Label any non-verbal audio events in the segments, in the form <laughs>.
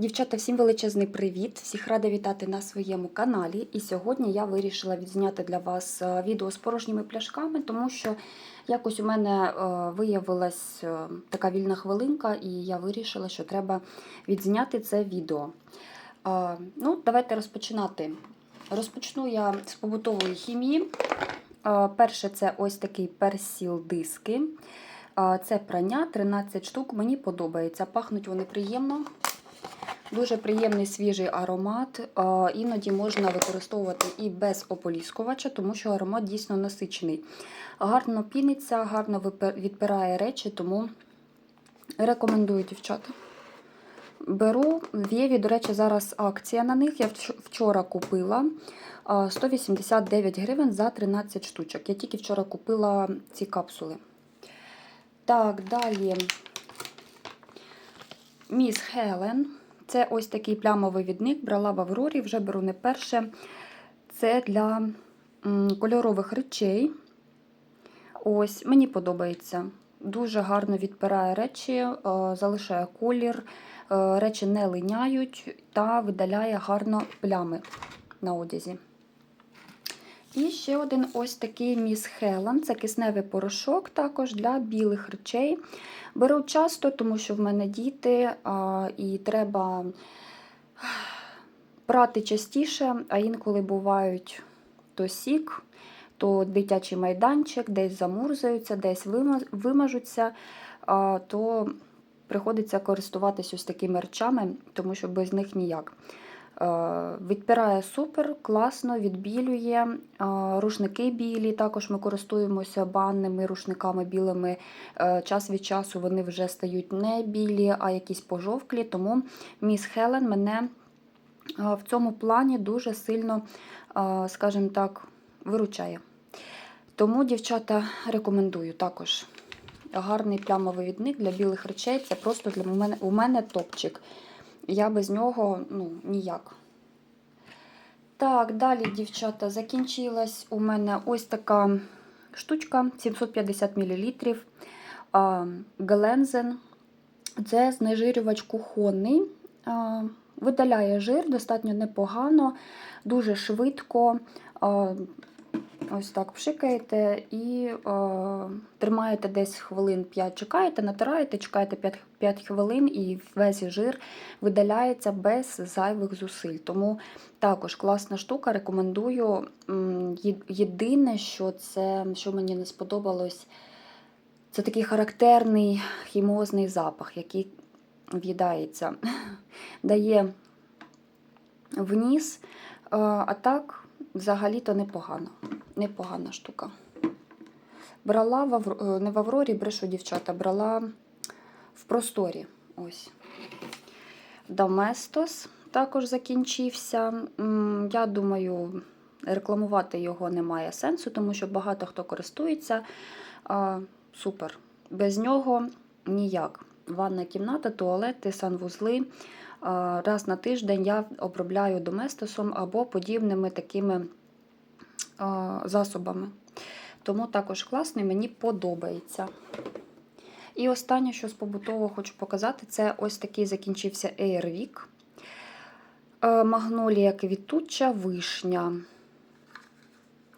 Дівчата, всім величезний привіт! Всіх рада вітати на своєму каналі. І сьогодні я вирішила відзняти для вас е, відео з порожніми пляшками, тому що якось у мене е, виявилась е, така вільна хвилинка, і я вирішила, що треба відзняти це відео. Ну, давайте розпочинати. Розпочну я з побутової хімії. Перше, це ось такий персіл диски. Це прання 13 штук. Мені подобається. Пахнуть вони приємно. Дуже приємний свіжий аромат. Іноді можна використовувати і без ополіскувача, тому що аромат дійсно насичений. Гарно піниться, гарно відпирає речі, тому рекомендую дівчата. Беру в Єві, до речі, зараз акція на них. Я вчора купила 189 гривень за 13 штучок. Я тільки вчора купила ці капсули. Так, далі. Міс Хелен. Це ось такий плямовий відник. Брала в Аврорі, вже беру не перше. Це для кольорових речей. Ось, мені подобається. Дуже гарно відпирає речі, е, залишає колір, е, речі не линяють та видаляє гарно плями на одязі. І ще один ось такий міс Хелен. Це кисневий порошок також для білих речей. Беру часто, тому що в мене діти, а, і треба прати частіше, а інколи бувають то сік, то дитячий майданчик, десь замурзаються, десь вимажуться, а, то приходиться користуватись ось такими речами, тому що без них ніяк. Е, Відпирає супер, класно, відбілює. Е, Рушники білі, також ми користуємося банними рушниками білими. Е, Час від часу вони вже стають не білі, а якісь пожовклі. Тому міс Хелен мене в цьому плані дуже сильно, скажімо так, виручає. Тому, дівчата, рекомендую також. Гарний плямовий відник для білих речей. Це просто для мене, у мене топчик. Я без нього ну, ніяк. Так, далі, дівчата, закінчилась у мене ось така штучка 750 мл. Глензен. Це знежирювач кухонний. Видаляє жир достатньо непогано, дуже швидко. Ось так пшикаєте і е, тримаєте десь хвилин 5, чекаєте, натираєте, чекаєте 5, 5 хвилин, і весь жир видаляється без зайвих зусиль. Тому також класна штука, рекомендую. Єдине, що це, що мені не сподобалось, це такий характерний хімозний запах, який в'їдається, <laughs> дає в ніс, е, а так взагалі-то непогано. Непогана штука. Брала в Авро- е, не в Аврорі, брешу дівчата, брала в просторі. Ось. Доместос також закінчився. Я думаю, рекламувати його немає сенсу, тому що багато хто користується. Супер. Без нього ніяк. Ванна кімната, туалети, санвузли. Раз на тиждень я обробляю доместосом або подібними такими засобами. Тому також класний, мені подобається. І останнє, що з побутового хочу показати, це ось такий закінчився Airwick. Е, Магнолія квітуча вишня.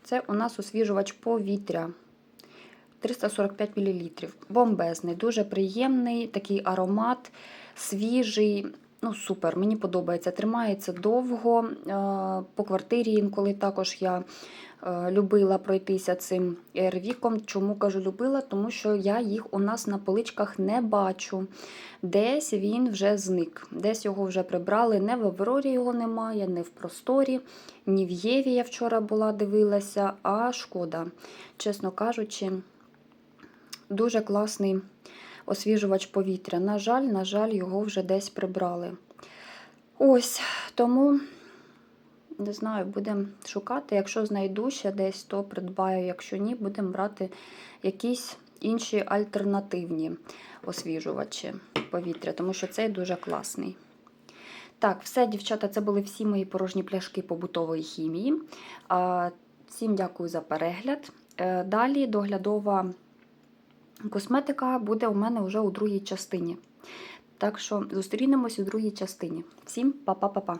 Це у нас освіжувач повітря. 345 мл. Бомбезний, дуже приємний, такий аромат, свіжий. Ну, супер, мені подобається. Тримається довго. Е, По квартирі інколи також я е, любила пройтися цим ервіком. Чому кажу любила? Тому що я їх у нас на поличках не бачу. Десь він вже зник, десь його вже прибрали. Не в Аврорі його немає, не в просторі, ні в Єві я вчора була, дивилася, а шкода. Чесно кажучи, дуже класний освіжувач повітря. На жаль, на жаль, його вже десь прибрали. Ось, тому, не знаю, будемо шукати. Якщо знайду ще десь, то придбаю. Якщо ні, будемо брати якісь інші альтернативні освіжувачі повітря, тому що цей дуже класний. Так, все, дівчата, це були всі мої порожні пляшки побутової хімії. Всім дякую за перегляд. Е, Далі доглядова косметика буде у мене вже у другій частині. Так що зустрінемось у другій частині. Всім па-па-па-па!